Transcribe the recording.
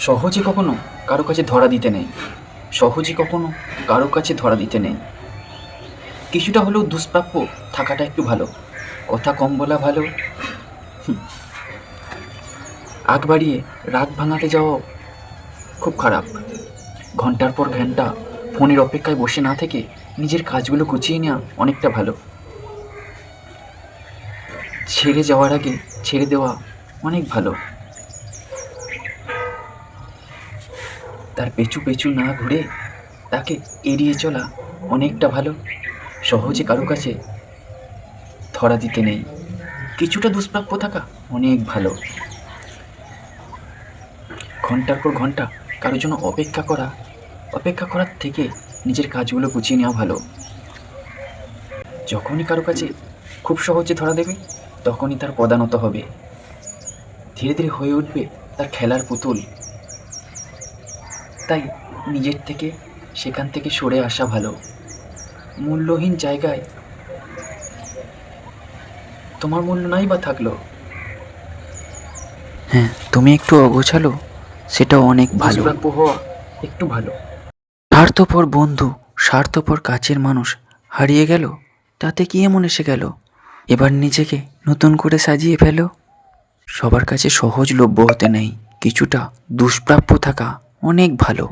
সহজে কখনো কারও কাছে ধরা দিতে নেই। সহজে কখনো কারও কাছে ধরা দিতে নেই। কিছুটা হলেও দুষ্প্রাপ্য থাকাটা একটু ভালো। কথা কম বলা ভালো। আগ বাড়িয়ে রাত ভাঙাতে যাওয়া খুব খারাপ। ঘণ্টার পর ঘণ্টা ফোনের অপেক্ষায় বসে না থেকে নিজের কাজগুলো গুছিয়ে নেওয়া অনেকটা ভালো। ছেড়ে যাওয়ার আগে ছেড়ে দেওয়া অনেক ভালো। তার পেছু পেছু না ঘুরে তাকে এড়িয়ে চলা অনেকটা ভালো। সহজে কারও কাছে ধরা দিতে নেই। কিছুটা দুষ্প্রাপ্য থাকা অনেক ভালো। ঘণ্টার পর ঘণ্টা কারোর জন্য অপেক্ষা করা, অপেক্ষা করার থেকে নিজের কাজগুলো গুছিয়ে নেওয়া ভালো। যখনই কারও কাছে খুব সহজে ধরা দেবে, তখনই তার পদানত হবে। ধীরে ধীরে হয়ে উঠবে তার খেলার পুতুল। তাই নিজের থেকে সেখান থেকে সরে আসা ভালো। মূল্যহীন জায়গায় তোমার মূল্য নাই বা থাকল? হ্যাঁ তুমি একটু অগোছালো সেটাও অনেক ভালো। হওয়া একটু ভালো। স্বার্থপর বন্ধু স্বার্থপর কাছের মানুষ হারিয়ে গেল তাতে কি এমন এসে গেল? এবার নিজেকে নতুন করে সাজিয়ে ফেলো। সবার কাছে সহজলভ্য হতে নেই কিছুটা দুষ্প্রাপ্য থাকা। অনেক ভালো।